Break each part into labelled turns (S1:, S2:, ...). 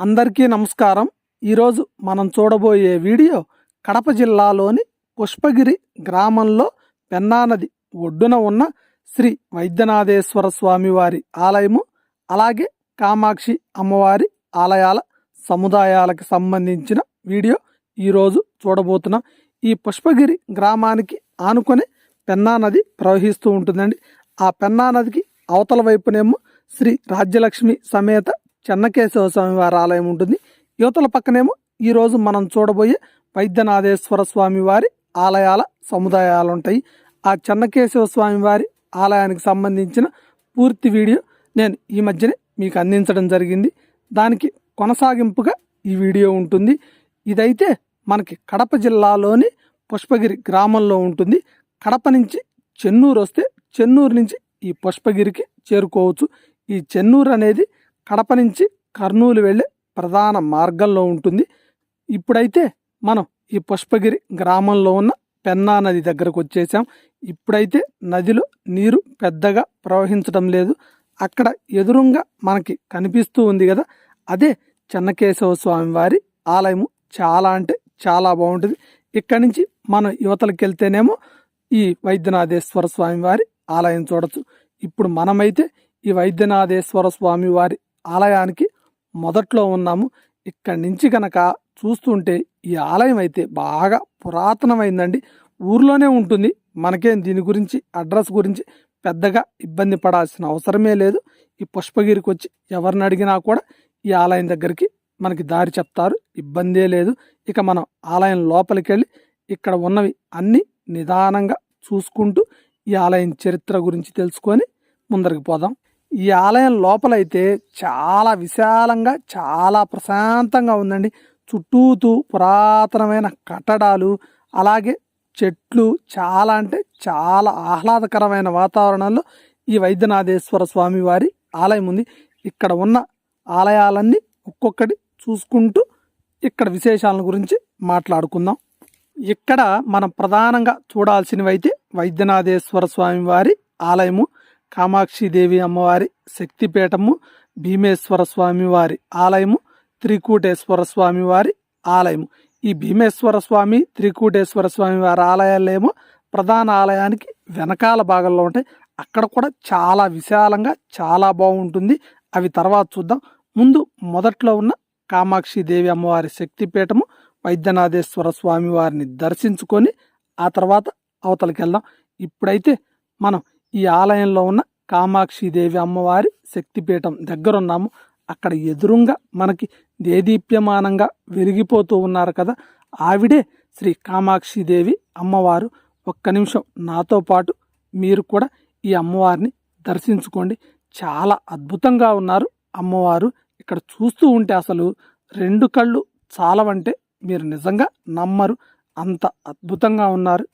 S1: అందరికీ నమస్కారం. ఈరోజు మనం చూడబోయే వీడియో కడప జిల్లాలోని పుష్పగిరి గ్రామంలో పెన్నానది ఒడ్డున ఉన్న శ్రీ వైద్యనాథేశ్వర స్వామివారి ఆలయము అలాగే కామాక్షి అమ్మవారి ఆలయాల సముదాయాలకు సంబంధించిన వీడియో ఈరోజు చూడబోతున్నాం. ఈ పుష్పగిరి గ్రామానికి ఆనుకొని పెన్నా నది ప్రవహిస్తూ ఉంటుందండి. ఆ పెన్నా నదికి అవతల వైపునేమో శ్రీ రాజ్యలక్ష్మి సమేత చెన్నకేశవ స్వామి వారి ఆలయం ఉంటుంది. యువతల పక్కనేమో ఈరోజు మనం చూడబోయే వైద్యనాథేశ్వర స్వామి వారి ఆలయాల సముదాయాలు ఉంటాయి. ఆ చెన్నకేశవ స్వామి వారి ఆలయానికి సంబంధించిన పూర్తి వీడియో నేను ఈ మధ్యనే మీకు అందించడం జరిగింది. దానికి కొనసాగింపుగా ఈ వీడియో ఉంటుంది. ఇదైతే మనకి కడప జిల్లాలోని పుష్పగిరి గ్రామంలో ఉంటుంది. కడప నుంచి చెన్నూరు వస్తే చెన్నూరు నుంచి ఈ పుష్పగిరికి చేరుకోవచ్చు. ఈ చెన్నూరు అనేది కడప నుంచి కర్నూలు వెళ్ళే ప్రధాన మార్గంలో ఉంటుంది. ఇప్పుడైతే మనం ఈ పుష్పగిరి గ్రామంలో ఉన్న పెన్నా నది దగ్గరకు వచ్చేసాం. ఇప్పుడైతే నదిలో నీరు పెద్దగా ప్రవహించడం లేదు. అక్కడ ఎదురుంగా మనకి కనిపిస్తూ ఉంది కదా అదే చెన్నకేశవ స్వామి వారి ఆలయము చాలా అంటే చాలా బాగుంటుంది. ఇక్కడి నుంచి మనం యువతలకు వెళ్తేనేమో ఈ వైద్యనాథేశ్వర స్వామి వారి ఆలయం చూడొచ్చు. ఇప్పుడు మనమైతే ఈ వైద్యనాథేశ్వర స్వామి వారి ఆలయానికి మొదట్లో ఉన్నాము. ఇక్కడి నుంచి కనుక చూస్తుంటే ఈ ఆలయం అయితే బాగా పురాతనమైందండి. ఊర్లోనే ఉంటుంది. మనకేం దీని గురించి అడ్రస్ గురించి పెద్దగా ఇబ్బంది పడాల్సిన అవసరమే లేదు. ఈ పుష్పగిరికి వచ్చి ఎవరిని అడిగినా కూడా ఈ ఆలయం దగ్గరికి మనకి దారి చెప్తారు. ఇబ్బందే లేదు. ఇక మనం ఆలయం లోపలికి వెళ్ళి ఇక్కడ ఉన్నవి అన్నీ నిదానంగా చూసుకుంటూ ఈ ఆలయం చరిత్ర గురించి తెలుసుకొని ముందరికి పోదాం. ఈ ఆలయం లోపలైతే చాలా విశాలంగా చాలా ప్రశాంతంగా ఉందండి. చుట్టూతూ పురాతనమైన కట్టడాలు అలాగే చెట్లు చాలా అంటే చాలా ఆహ్లాదకరమైన వాతావరణంలో ఈ వైద్యనాథేశ్వర స్వామి వారి ఆలయం ఉంది. ఇక్కడ ఉన్న ఆలయాలన్నీ ఒక్కొక్కటి చూసుకుంటూ ఇక్కడ విశేషాల గురించి మాట్లాడుకుందాం. ఇక్కడ మనం ప్రధానంగా చూడాల్సినవైతే వైద్యనాథేశ్వర స్వామి వారి ఆలయము. కామాక్షిదేవి అమ్మవారి శక్తిపీఠము భీమేశ్వర స్వామివారి ఆలయము త్రికూటేశ్వర స్వామివారి ఆలయము. ఈ భీమేశ్వర స్వామి త్రికూటేశ్వర స్వామి వారి ఆలయాలేమో ప్రధాన ఆలయానికి వెనకాల భాగంలో ఉంటాయి. అక్కడ కూడా చాలా విశాలంగా చాలా బాగుంటుంది. అవి తర్వాత చూద్దాం. ముందు మొదట్లో ఉన్న కామాక్షి దేవి అమ్మవారి శక్తిపీఠము వైద్యనాథేశ్వర స్వామి వారిని దర్శించుకొని ఆ తర్వాత అవతలకి వెళ్దాం. ఇప్పుడైతే మనం ఈ ఆలయంలో ఉన్న కామాక్షిదేవి అమ్మవారి శక్తిపీఠం దగ్గరున్నాము. అక్కడ ఎదురుంగా మనకి దేదీప్యమానంగా వెలిగిపోతూ ఉన్నారు కదా. ఆవిడే శ్రీ కామాక్షిదేవి అమ్మవారు. ఒక్క నిమిషం నాతో పాటు మీరు కూడా ఈ అమ్మవారిని దర్శించుకోండి. చాలా అద్భుతంగా ఉన్నారు అమ్మవారు. ఇక్కడ చూస్తూ ఉంటే అసలు రెండు కళ్ళు చాలవంటే మీరు నిజంగా నమ్మరు. అంత అద్భుతంగా ఉన్నారు.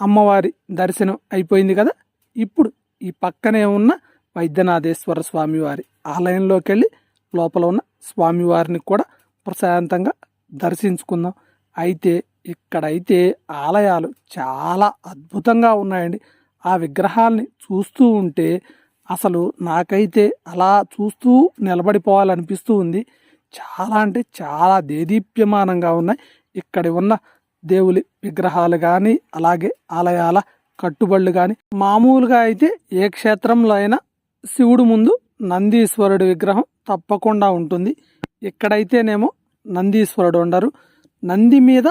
S1: అమ్మవారి దర్శనం అయిపోయింది కదా. ఇప్పుడు ఈ పక్కనే ఉన్న వైద్యనాథేశ్వర స్వామివారి ఆలయంలోకి వెళ్ళి లోపల ఉన్న స్వామివారిని కూడా ప్రశాంతంగా దర్శించుకుందాం. అయితే ఇక్కడైతే ఆలయాలు చాలా అద్భుతంగా ఉన్నాయండి. ఆ విగ్రహాల్ని చూస్తూ ఉంటే అసలు నాకైతే అలా చూస్తూ నిలబడిపోవాలనిపిస్తూ ఉంది. చాలా అంటే చాలా దేదీప్యమానంగా ఉన్నాయి. ఇక్కడ ఉన్న దేవులి విగ్రహాలు కానీ అలాగే ఆలయాల కట్టుబళ్ళు కానీ మామూలుగా అయితే ఏ క్షేత్రంలో అయినా శివుడు ముందు నందీశ్వరుడి విగ్రహం తప్పకుండా ఉంటుంది. ఇక్కడైతేనేమో నందీశ్వరుడు ఉండరు. నంది మీద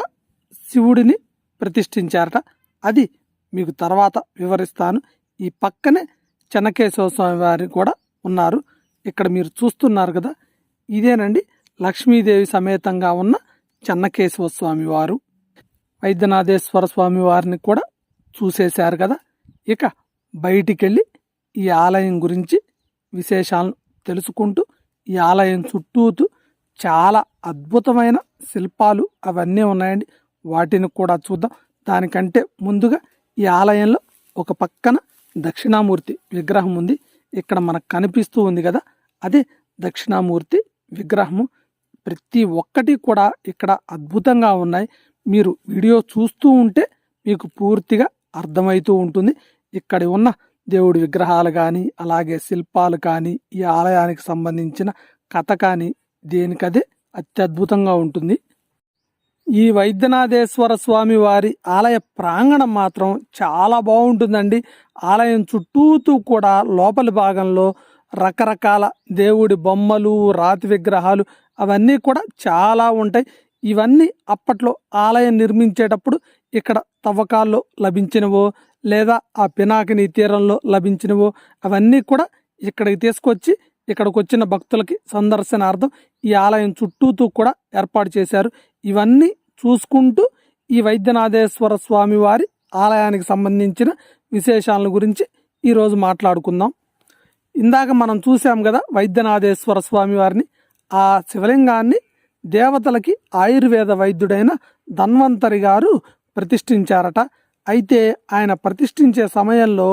S1: శివుడిని ప్రతిష్ఠించారట. అది మీకు తర్వాత వివరిస్తాను. ఈ పక్కనే చెన్నకేశవ స్వామి వారి కూడా ఉన్నారు. ఇక్కడ మీరు చూస్తున్నారు కదా ఇదేనండి లక్ష్మీదేవి సమేతంగా ఉన్న చెన్నకేశవ స్వామి వారు. వైద్యనాథేశ్వర స్వామి వారిని కూడా చూసేశారు కదా? ఇక బయటికెళ్ళి ఈ ఆలయం గురించి విశేషాలను తెలుసుకుంటూ ఈ ఆలయం చుట్టూతూ చాలా అద్భుతమైన శిల్పాలు అవన్నీ ఉన్నాయండి. వాటిని కూడా చూద్దాం. దానికంటే ముందుగా ఈ ఆలయంలో ఒక పక్కన దక్షిణామూర్తి విగ్రహం ఉంది. ఇక్కడ మనకు కనిపిస్తూ ఉంది కదా? అదే దక్షిణామూర్తి విగ్రహము. ప్రతి ఒక్కటి కూడా ఇక్కడ అద్భుతంగా ఉన్నాయి. మీరు వీడియో చూస్తూ ఉంటే మీకు పూర్తిగా అర్థమవుతూ ఉంటుంది. ఇక్కడ ఉన్న దేవుడి విగ్రహాలు కానీ అలాగే శిల్పాలు కానీ ఈ ఆలయానికి సంబంధించిన కథ కానీ దేనికదే అత్యద్భుతంగా ఉంటుంది. ఈ వైద్యనాథేశ్వర స్వామి వారి ఆలయ ప్రాంగణం మాత్రం చాలా బాగుంటుందండి. ఆలయం చుట్టూతూ కూడా లోపలి భాగంలో రకరకాల దేవుడి బొమ్మలు రాతి విగ్రహాలు అవన్నీ కూడా చాలా ఉంటాయి. ఇవన్నీ అప్పట్లో ఆలయం నిర్మించేటప్పుడు ఇక్కడ తవ్వకాల్లో లభించినవో లేదా ఆ పినాకిని తీరంలో లభించినవో అవన్నీ కూడా ఇక్కడికి తీసుకొచ్చి ఇక్కడికి వచ్చిన భక్తులకి సందర్శనార్థం ఈ ఆలయం చుట్టూతూ కూడా ఏర్పాటు చేశారు. ఇవన్నీ చూసుకుంటూ ఈ వైద్యనాథేశ్వర స్వామి వారి ఆలయానికి సంబంధించిన విశేషాల గురించి ఈరోజు మాట్లాడుకుందాం. ఇందాక మనం చూసాం కదా వైద్యనాథేశ్వర స్వామి వారిని ఆ శివలింగాన్ని దేవతలకి ఆయుర్వేద వైద్యుడైన ధన్వంతరి గారు ప్రతిష్ఠించారట. అయితే ఆయన ప్రతిష్ఠించే సమయంలో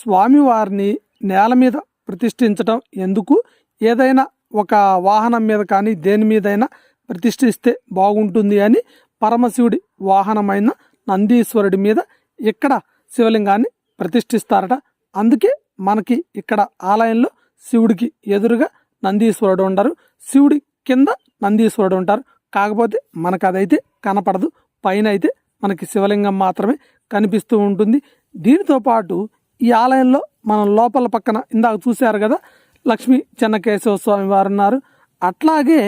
S1: స్వామివారిని నేల మీద ప్రతిష్ఠించటం ఎందుకు? ఏదైనా ఒక వాహనం మీద కానీ దేని మీదైనా ప్రతిష్ఠిస్తే బాగుంటుంది అని పరమశివుడి వాహనమైన నందీశ్వరుడి మీద ఇక్కడ శివలింగాన్ని ప్రతిష్ఠిస్తారట. అందుకే మనకి ఇక్కడ ఆలయంలో శివుడికి ఎదురుగా నందీశ్వరుడు ఉండరు. శివుడి కింద నందీశ్వరుడు ఉంటారు. కాకపోతే మనకు అదైతే కనపడదు. పైన అయితే మనకి శివలింగం మాత్రమే కనిపిస్తూ ఉంటుంది. దీనితో పాటు ఈ ఆలయంలో మనం లోపల పక్కన ఇందాక చూశారు కదా లక్ష్మీ చెన్నకేశవ స్వామి వారు ఉన్నారు అట్లాగే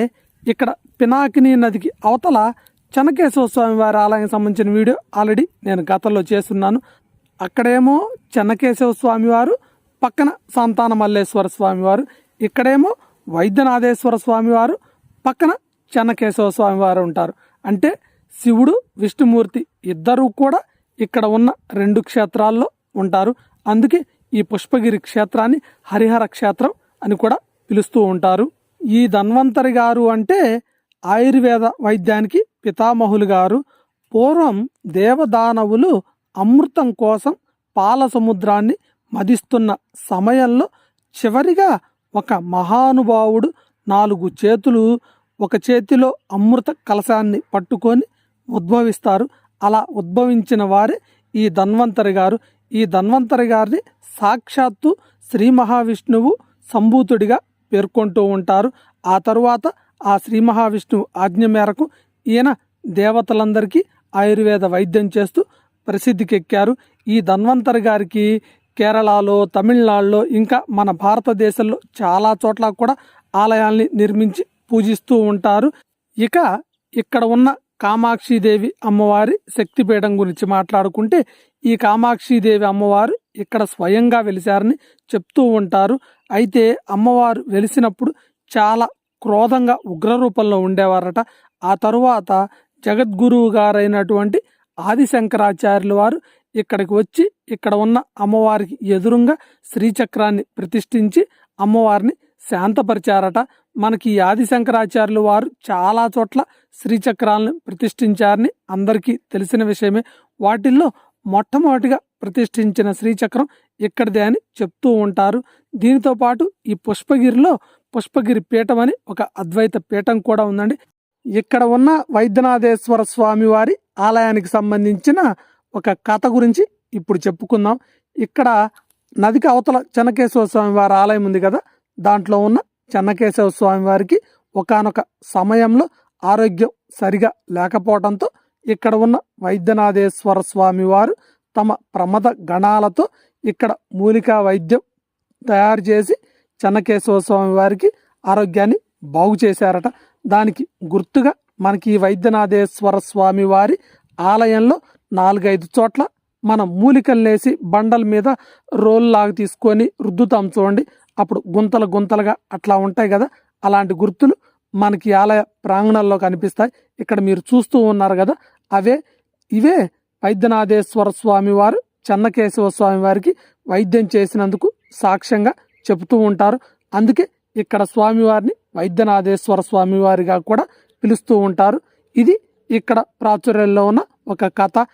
S1: ఇక్కడ పినాకిని నదికి అవతల చెన్నకేశవ స్వామి వారి ఆలయం సంబంధించిన వీడియో ఆల్రెడీ నేను గతంలో చేస్తున్నాను. అక్కడేమో చెన్నకేశవ స్వామి వారు పక్కన సంతాన మల్లేశ్వర స్వామి వారు ఇక్కడేమో వైద్యనాథేశ్వర స్వామి వారు పక్కన చెన్నకేశవ స్వామి వారు ఉంటారు. అంటే శివుడు విష్ణుమూర్తి ఇద్దరూ కూడా ఇక్కడ ఉన్న రెండు క్షేత్రాల్లో ఉంటారు. అందుకే ఈ పుష్పగిరి క్షేత్రాన్ని హరిహర క్షేత్రం అని కూడా పిలుస్తూ ఉంటారు. ఈ ధన్వంతరి గారు అంటే ఆయుర్వేద వైద్యానికి పితామహులు గారు. పూర్వం దేవదానవులు అమృతం కోసం పాల సముద్రాన్ని మదిస్తున్న సమయంలో చివరిగా ఒక మహానుభావుడు నాలుగు చేతులు ఒక చేతిలో అమృత కలశాన్ని పట్టుకొని ఉద్భవిస్తారు. అలా ఉద్భవించిన వారే ఈ ధన్వంతరి గారు. ఈ ధన్వంతరి గారిని సాక్షాత్తు శ్రీ మహావిష్ణువు సంభూతుడిగా పేర్కొంటూ ఉంటారు. ఆ తరువాత ఆ శ్రీ మహావిష్ణువు ఆజ్ఞ మేరకు ఈయన దేవతలందరికీ ఆయుర్వేద వైద్యం చేస్తూ ప్రసిద్ధికెక్కారు. ఈ ధన్వంతరి గారికి కేరళలో తమిళనాడులో ఇంకా మన భారతదేశంలో చాలా చోట్ల కూడా ఆలయాల్ని నిర్మించి పూజిస్తూ ఉంటారు. ఇక ఇక్కడ ఉన్న కామాక్షిదేవి అమ్మవారి శక్తిపీఠం గురించి మాట్లాడుకుంటే ఈ కామాక్షిదేవి అమ్మవారు ఇక్కడ స్వయంగా వెలిశారని చెప్తూ ఉంటారు. అయితే అమ్మవారు వెలిసినప్పుడు చాలా క్రోధంగా ఉగ్ర రూపంలో ఉండేవారట. ఆ తరువాత జగద్గురువు గారైనటువంటి ఆదిశంకరాచార్యుల వారు ఇక్కడికి వచ్చి ఇక్కడ ఉన్న అమ్మవారికి ఎదురుగా శ్రీచక్రాన్ని ప్రతిష్ఠించి అమ్మవారిని శాంతపరిచారట. మనకి ఆది ఆదిశంకరాచార్యులు వారు చాలా చోట్ల శ్రీచక్రాలను ప్రతిష్ఠించారని అందరికీ తెలిసిన విషయమే. వాటిల్లో మొట్టమొదటిగా ప్రతిష్ఠించిన శ్రీచక్రం ఇక్కడిదే అని చెప్తూ ఉంటారు. దీనితో పాటు ఈ పుష్పగిరిలో పుష్పగిరి పీఠం అని ఒక అద్వైత పీఠం కూడా ఉందండి. ఇక్కడ ఉన్న వైద్యనాథేశ్వర స్వామి వారి ఆలయానికి సంబంధించిన ఒక కథ గురించి ఇప్పుడు చెప్పుకుందాం. ఇక్కడ నదికి అవతల చెన్నకేశ్వర స్వామి వారి ఆలయం ఉంది కదా. దాంట్లో ఉన్న చెన్నకేశవ స్వామి వారికి ఒకనొక సమయంలో ఆరోగ్యం సరిగా లేకపోవడంతో ఇక్కడ ఉన్న వైద్యనాథేశ్వర స్వామి వారు తమ ప్రమద గణాలతో ఇక్కడ మూలికా వైద్యం తయారు చేసి చెన్నకేశవ స్వామి వారికి ఆరోగ్యాన్ని బాగు చేశారట. దానికి గుర్తుగా మనకి ఈ వైద్యనాథేశ్వర స్వామి వారి ఆలయంలో నాలుగైదు చోట్ల మనం మూలికలు వేసి బండల మీద రోల్ లాగా తీసుకొని రుద్దుతాం చూడండి. అప్పుడు గుంతలు గుంతలుగా అట్లా ఉంటాయి కదా అలాంటి గుర్తులు మనకి ఆలయ ప్రాంగణంలో కనిపిస్తాయి. ఇక్కడ మీరు చూస్తూ ఉన్నారు కదా అవే ఇవే వైద్యనాథేశ్వర స్వామి వారు చెన్నకేశవ స్వామి వారికి వైద్యం చేసినందుకు సాక్ష్యంగా చెబుతూ ఉంటారు. అందుకే ఇక్కడ స్వామివారిని వైద్యనాథేశ్వర స్వామి వారిగా కూడా పిలుస్తూ ఉంటారు. ఇది ఇక్కడ ప్రాచుర్యంలో ఉన్న ఒక కథ.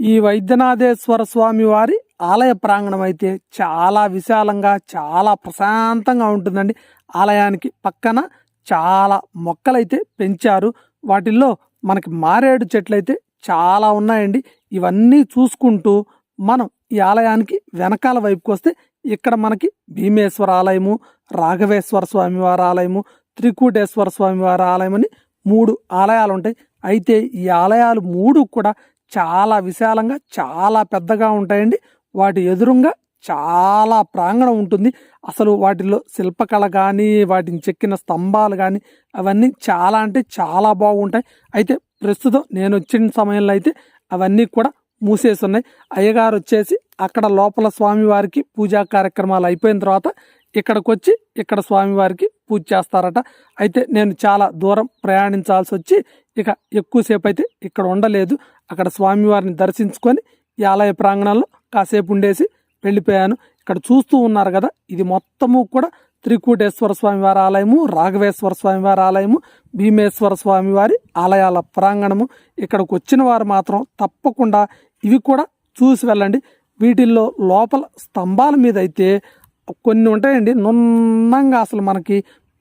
S1: ఈ వైద్యనాథేశ్వర స్వామి వారి ఆలయ ప్రాంగణం అయితే చాలా విశాలంగా చాలా ప్రశాంతంగా ఉంటుందండి. ఆలయానికి పక్కన చాలా మొక్కలైతే పెంచారు. వాటిల్లో మనకి మారేడు చెట్లయితే చాలా ఉన్నాయండి. ఇవన్నీ చూసుకుంటూ మనం ఈ ఆలయానికి వెనకాల వైపుకి వస్తే ఇక్కడ మనకి భీమేశ్వర ఆలయము రాఘవేశ్వర స్వామివారి ఆలయము త్రికూటేశ్వర స్వామి వారి ఆలయం అని మూడు ఆలయాలు ఉంటాయి. అయితే ఈ ఆలయాలు మూడు కూడా చాలా విశాలంగా చాలా పెద్దగా ఉంటాయండి. వాటి ఎదురుగా చాలా ప్రాంగణం ఉంటుంది. అసలు వాటిలో శిల్పకళ కానీ వాటిని చెక్కిన స్తంభాలు కానీ అవన్నీ చాలా అంటే చాలా బాగుంటాయి. అయితే ప్రస్తుతం నేను వచ్చిన సమయంలో అయితే అవన్నీ కూడా మూసేసి ఉన్నాయి అయ్యగారు వచ్చేసి అక్కడ లోపల స్వామివారికి పూజా కార్యక్రమాలు అయిపోయిన తర్వాత ఇక్కడికి వచ్చి ఇక్కడ స్వామివారికి పూజ చేస్తారట. అయితే నేను చాలా దూరం ప్రయాణించాల్సి వచ్చి ఇక ఎక్కువసేపు అయితే ఇక్కడ ఉండలేదు. అక్కడ స్వామివారిని దర్శించుకొని ఈ ఆలయ ప్రాంగణంలో కాసేపు ఉండేసి వెళ్ళిపోయాను. ఇక్కడ చూస్తూ ఉన్నారు కదా ఇది మొత్తము కూడా త్రికూటేశ్వర స్వామి వారి ఆలయము రాఘవేశ్వర స్వామి వారి ఆలయము భీమేశ్వర స్వామి వారి ఆలయాల ప్రాంగణము. ఇక్కడికి వచ్చిన వారు మాత్రం తప్పకుండా ఇవి కూడా చూసి వెళ్ళండి. వీటిల్లో లోపల స్తంభాల మీద అయితే కొన్ని ఉంటాయండి. నున్నంగా అసలు మనకి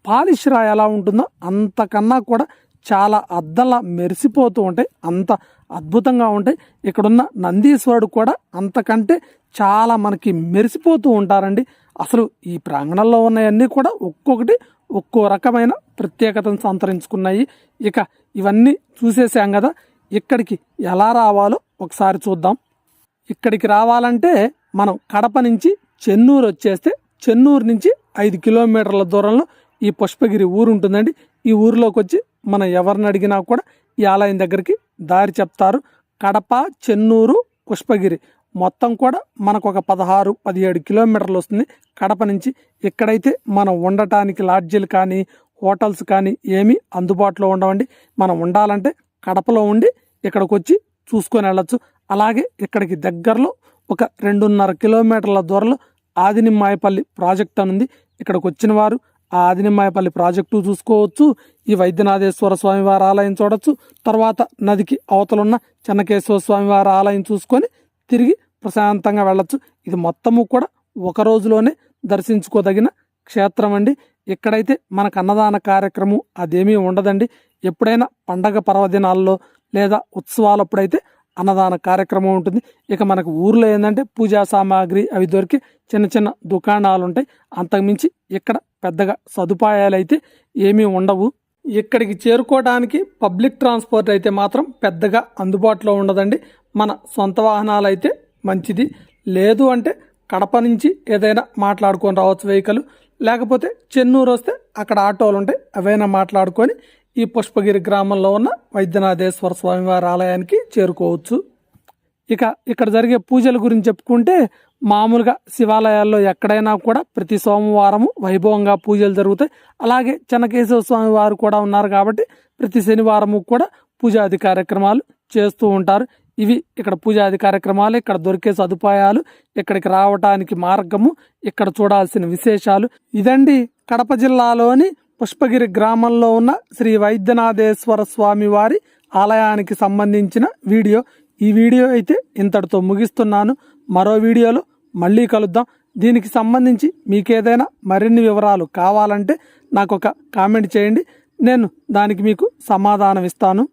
S1: పాలిష్ రా ఎలా ఉంటుందో అంతకన్నా కూడా చాలా అద్దంలా మెరిసిపోతూ ఉంటాయి. అంత అద్భుతంగా ఉంటాయి. ఇక్కడున్న నందీశ్వరుడు కూడా అంతకంటే చాలా మనకి మెరిసిపోతూ ఉంటారండి. అసలు ఈ ప్రాంగణంలో ఉన్నాయన్నీ కూడా ఒక్కొక్కటి ఒక్కో రకమైన ప్రత్యేకతను సంతరించుకున్నాయి. ఇక ఇవన్నీ చూసేసాం కదా ఇక్కడికి ఎలా రావాలో ఒకసారి చూద్దాం. ఇక్కడికి రావాలంటే మనం కడప నుంచి చెన్నూరు వచ్చేస్తే చెన్నూరు నుంచి ఐదు కిలోమీటర్ల దూరంలో ఈ పుష్పగిరి ఊరు ఉంటుందండి. ఈ ఊరిలోకి వచ్చి మనం ఎవరిని అడిగినా కూడా ఈ ఆలయం దగ్గరికి దారి చెప్తారు. కడప చెన్నూరు పుష్పగిరి. మొత్తం కూడా మనకు ఒక పదహారు పదిహేడు కిలోమీటర్లు వస్తుంది. కడప నుంచి ఎక్కడైతే మనం ఉండటానికి లాడ్జీలు కానీ హోటల్స్ కానీ ఏమీ అందుబాటులో ఉండవండి. మనం ఉండాలంటే కడపలో ఉండి ఇక్కడికి వచ్చి చూసుకొని వెళ్ళచ్చు. అలాగే ఇక్కడికి దగ్గరలో ఒక రెండున్నర కిలోమీటర్ల దూరంలో ఆదినిమ్మాయపల్లి ప్రాజెక్ట్ అని ఉంది. ఇక్కడికి వచ్చిన వారు ఆ ఆదినిమ్మాయపల్లి ప్రాజెక్టు చూసుకోవచ్చు ఈ వైద్యనాథేశ్వర స్వామి వారి ఆలయం చూడొచ్చు. తర్వాత నదికి అవతలున్న చెన్నకేశ్వర స్వామి వారి ఆలయం చూసుకొని తిరిగి ప్రశాంతంగా వెళ్ళొచ్చు. ఇది మొత్తము కూడా ఒక రోజులోనే దర్శించుకోదగిన క్షేత్రం అండి. ఇక్కడైతే మనకు అన్నదాన కార్యక్రమం అదేమీ ఉండదండి. ఎప్పుడైనా పండగ పర్వదినాల్లో లేదా ఉత్సవాలప్పుడైతే అన్నదాన కార్యక్రమం ఉంటుంది. ఇక మనకు ఊర్లో ఏంటంటే పూజా సామాగ్రి అవి దొరికి చిన్న చిన్న దుకాణాలు ఉంటాయి అంతకుమించి ఇక్కడ పెద్దగా సదుపాయాలు అయితే ఏమీ ఉండవు. ఇక్కడికి చేరుకోవడానికి పబ్లిక్ ట్రాన్స్పోర్ట్ అయితే మాత్రం పెద్దగా అందుబాటులో ఉండదండి. మన సొంత వాహనాలు అయితే మంచిది. లేదు అంటే కడప నుంచి ఏదైనా మాట్లాడుకొని రావచ్చు వెహికల్. లేకపోతే చెన్నూరు వస్తే అక్కడ ఆటోలు ఉంటాయి అవైనా మాట్లాడుకొని ఈ పుష్పగిరి గ్రామంలో ఉన్న వైద్యనాథేశ్వర స్వామివారి ఆలయానికి చేరుకోవచ్చు. ఇక ఇక్కడ జరిగే పూజల గురించి చెప్పుకుంటే మామూలుగా శివాలయాల్లో ఎక్కడైనా కూడా ప్రతి సోమవారము వైభవంగా పూజలు జరుగుతాయి. అలాగే చెన్నకేశవ స్వామి వారు కూడా ఉన్నారు కాబట్టి ప్రతి శనివారము కూడా పూజాది కార్యక్రమాలు చేస్తూ ఉంటారు. ఇవి ఇక్కడ పూజాది కార్యక్రమాలు ఇక్కడ దొరికే సదుపాయాలు ఇక్కడికి రావటానికి మార్గము ఇక్కడ చూడాల్సిన విశేషాలు. ఇదండి కడప జిల్లాలోని పుష్పగిరి గ్రామంలో ఉన్న శ్రీ వైద్యనాథేశ్వర స్వామి వారి ఆలయానికి సంబంధించిన వీడియో. ఈ వీడియో అయితే ఇంతటితో ముగిస్తున్నాను. మరో వీడియోలో మళ్ళీ కలుద్దాం. దీనికి సంబంధించి మీకేదైనా మరిన్ని వివరాలు కావాలంటే నాకు ఒక కామెంట్ చేయండి. నేను దానికి మీకు సమాధానం ఇస్తాను